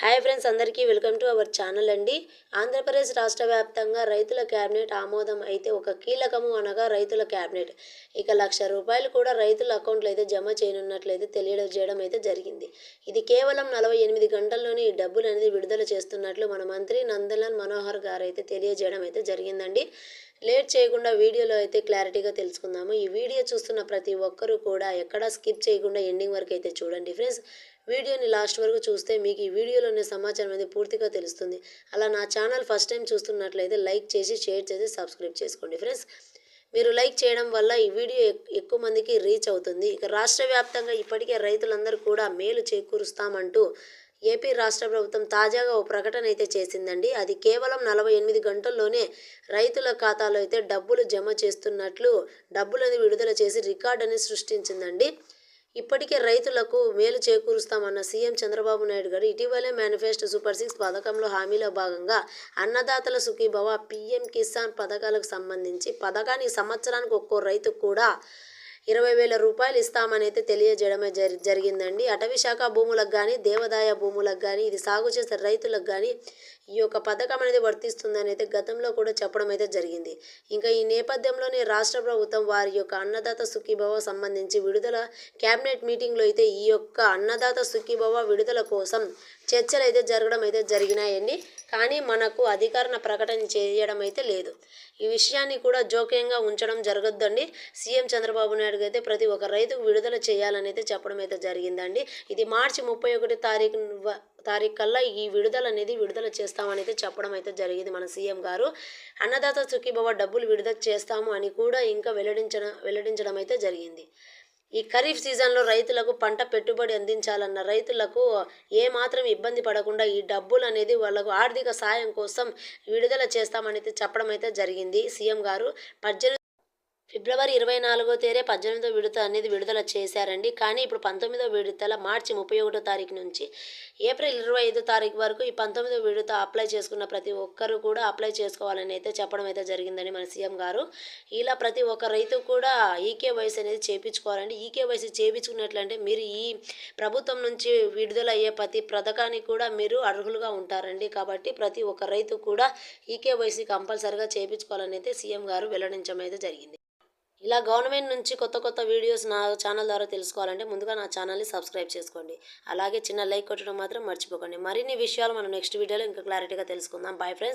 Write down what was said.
Hi friends అందరికీ welcome to our channel అండి. ఆంధ్రప్రదేశ్ రాష్ట్ర వ్యాప్తంగా రైతుల క్యాబినెట్ ఆమోదం అయితే ఒక కీలకము అనగా రైతుల క్యాబినెట్ ఇక లక్ష రూపాయలు కూడా రైతుల అకౌంట్లో అయితే జమ చేయనున్నట్లయితే తెలియజేయడం అయితే జరిగింది. ఇది కేవలం నలభై ఎనిమిది గంటల్లోనే ఈ డబ్బులు అనేది విడుదల చేస్తున్నట్లు మన మంత్రి నందలాల్ మనోహర్ గారు అయితే తెలియజేయడం అయితే జరిగిందండి. లేట్ చేయకుండా వీడియోలో అయితే క్లారిటీగా తెలుసుకుందాము. ఈ వీడియో చూస్తున్న ప్రతి ఒక్కరూ కూడా ఎక్కడా స్కిప్ చేయకుండా ఎండింగ్ వరకు అయితే చూడండి ఫ్రెండ్స్. వీడియోని లాస్ట్ వరకు చూస్తే మీకు ఈ వీడియోలోనే సమాచారం అనేది పూర్తిగా తెలుస్తుంది. అలా నా ఛానల్ ఫస్ట్ టైం చూస్తున్నట్లయితే లైక్ చేసి షేర్ చేసి సబ్స్క్రైబ్ చేసుకోండి ఫ్రెండ్స్. మీరు లైక్ చేయడం వల్ల ఈ వీడియో ఎక్కువ మందికి రీచ్ అవుతుంది. ఇక రాష్ట్ర వ్యాప్తంగా ఇప్పటికే రైతులందరూ కూడా మేలు చేకూరుస్తామంటూ ఏపీ రాష్ట్ర ప్రభుత్వం తాజాగా ఓ ప్రకటన అయితే చేసిందండి. అది కేవలం నలభై ఎనిమిది గంటల్లోనే రైతుల ఖాతాలో అయితే డబ్బులు జమ చేస్తున్నట్లు డబ్బులని విడుదల చేసి రికార్డ్ సృష్టించిందండి. ఇప్పటికే రైతులకు మేలు చేకూరుస్తామన్న సీఎం చంద్రబాబు నాయుడు గారు ఇటీవలే మేనిఫెస్టో సూపర్ సిక్స్ పథకంలో హామీలో భాగంగా అన్నదాతల సుఖీభవ పీఎం కిసాన్ పథకాలకు సంబంధించి పథకానికి సంవత్సరానికి ఒక్కో రైతు కూడా ఇరవై వేల రూపాయలు ఇస్తామని అయితే తెలియజేయడమే జరి జరిగిందండి. అటవీ శాఖ భూములకు కానీ దేవాదాయ భూములకు కానీ ఇది సాగు చేసే రైతులకు కానీ ఈ యొక్క పథకం అనేది వర్తిస్తుందని అయితే గతంలో కూడా చెప్పడం అయితే జరిగింది. ఇంకా ఈ నేపథ్యంలోనే రాష్ట్ర ప్రభుత్వం వారి యొక్క అన్నదాత సుఖీభవ సంబంధించి విడుదల క్యాబినెట్ మీటింగ్లో అయితే ఈ యొక్క అన్నదాత సుఖీభవ విడుదల కోసం చర్చలు అయితే జరగడం అయితే జరిగినాయండి. కానీ మనకు అధికారణ ప్రకటన చేయడం అయితే లేదు. ఈ విషయాన్ని కూడా జోక్యంగా ఉంచడం జరగద్దండి. సీఎం చంద్రబాబు నాయుడు అయితే ప్రతి ఒక్క రైతుకు విడుదల చేయాలని అయితే చెప్పడం అయితే జరిగిందండి. ఇది మార్చి ముప్పై ఒకటి తారీఖు తారీఖు కల్లా ఈ విడుదల అనేది విడుదల చేస్తామనేది చెప్పడం అయితే జరిగింది మన సీఎం గారు. అన్నదాత సుఖీభవ డబ్బులు విడుదల చేస్తాము అని కూడా ఇంకా వెల్లడించడం వెల్లడించడం అయితే జరిగింది. ఈ ఖరీఫ్ సీజన్లో రైతులకు పంట పెట్టుబడి అందించాలన్న రైతులకు ఏమాత్రం ఇబ్బంది పడకుండా ఈ డబ్బులు అనేది వాళ్ళకు ఆర్థిక సాయం కోసం విడుదల చేస్తామనేది చెప్పడం అయితే జరిగింది సీఎం గారు. పద్దెనిమిది ఫిబ్రవరి ఇరవై నాలుగో తేదీ పద్దెనిమిదో విడత అనేది విడుదల చేశారండి. కానీ ఇప్పుడు పంతొమ్మిదో విడతల మార్చి ముప్పై ఒకటో తారీఖు నుంచి ఏప్రిల్ ఇరవై ఐదో తారీఖు వరకు ఈ పంతొమ్మిదో విడత అప్లై చేసుకున్న ప్రతి ఒక్కరు కూడా అప్లై చేసుకోవాలని అయితే చెప్పడం అయితే జరిగిందని మన సీఎం గారు. ఇలా ప్రతి ఒక్క రైతు కూడా ఈకేవైసీ అనేది చేయించుకోవాలండి ఈకేవైసీ చేయించుకున్నట్లంటే మీరు ఈ ప్రభుత్వం నుంచి విడుదలయ్యే ప్రతి పథకానికి కూడా మీరు అర్హులుగా ఉంటారండి. కాబట్టి ప్రతి ఒక్క రైతు కూడా ఈకేవైసీ కంపల్సరిగా చేయించుకోవాలని అయితే సీఎం గారు వెల్లడించడం అయితే జరిగింది. ఇలా గవర్నమెంట్ నుంచి కొత్త కొత్త వీడియోస్ నా ఛానల్ ద్వారా తెలుసుకోవాలంటే ముందుగా నా ఛానల్ని సబ్స్క్రైబ్ చేసుకోండి. అలాగే చిన్న లైక్ కొట్టడం మాత్రం మర్చిపోకండి. మరిన్ని విషయాలు మనం నెక్స్ట్ వీడియోలో ఇంకా క్లారిటీగా తెలుసుకుందాం. Bye friends.